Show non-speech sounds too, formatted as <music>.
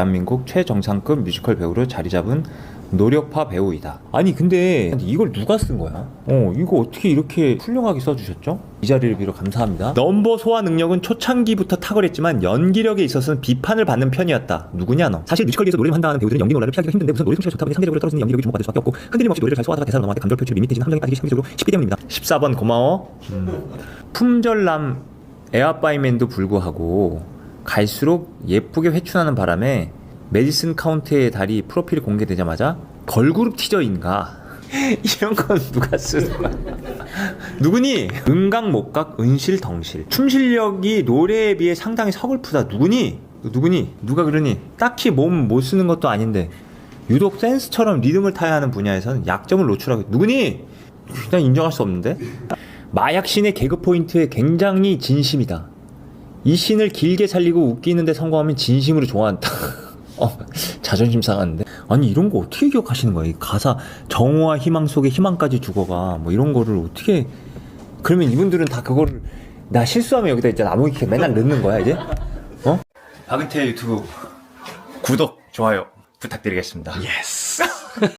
대한민국 최정상급 뮤지컬 배우로 자리 잡은 노력파 배우이다. 아니 근데 이걸 누가 쓴 거야? 어 이거 어떻게 이렇게 훌륭하게 써주셨죠? 이 자리를 빌어 감사합니다. 넘버 소화 능력은 초창기부터 탁월했지만 연기력에 있어서는 비판을 받는 편이었다. 누구냐 너? 사실 뮤지컬계에서 노래를 한다는 배우들은 연기 논란을 피하기가 힘든데 우선 노래 솜씨가 좋다 보니 상대적으로 떨어지는 연기력이 주목받을 수밖에 없고 흔들림 없이 노래를 잘 소화하다가 대사를 넘어갈 때 감정 표출이 밋밋해지는 함정에 빠지기 상대적으로 쉽기 때문입니다. 14번 고마워. 음. 품절남 에어바이맨도 불구하고 갈수록 예쁘게 회춘하는 바람에 메디슨 카운트의 달이 프로필이 공개되자마자 걸그룹 티저인가 <laughs> 이런 건 누가 쓰는 거야? 누구니? 은각 목각 은실 덩실 춤 실력이 노래에 비해 상당히 서글프다 누구니? 누구니? 누가 그러니? 딱히 몸 못 쓰는 것도 아닌데 유독 댄스처럼 리듬을 타야 하는 분야에서는 약점을 노출하고 누구니? 그냥 인정할 수 없는데 마약 신의 개그 포인트에 굉장히 진심이다. 이 신을 길게 살리고 웃기는데 성공하면 진심으로 좋아한다. <laughs> 어, 자존심 상하는데? 아니, 이런 거 어떻게 기억하시는 거예요? 이 가사, 정오와 희망 속에 희망까지 죽어가. 뭐 이런 거를 어떻게. 그러면 이분들은 다 그거를, 나 실수하면 여기다 있잖아. 아무 이렇게 맨날 넣는 거야, 이제? 어? 박은태 유튜브 구독, 좋아요 부탁드리겠습니다. 예스. <laughs>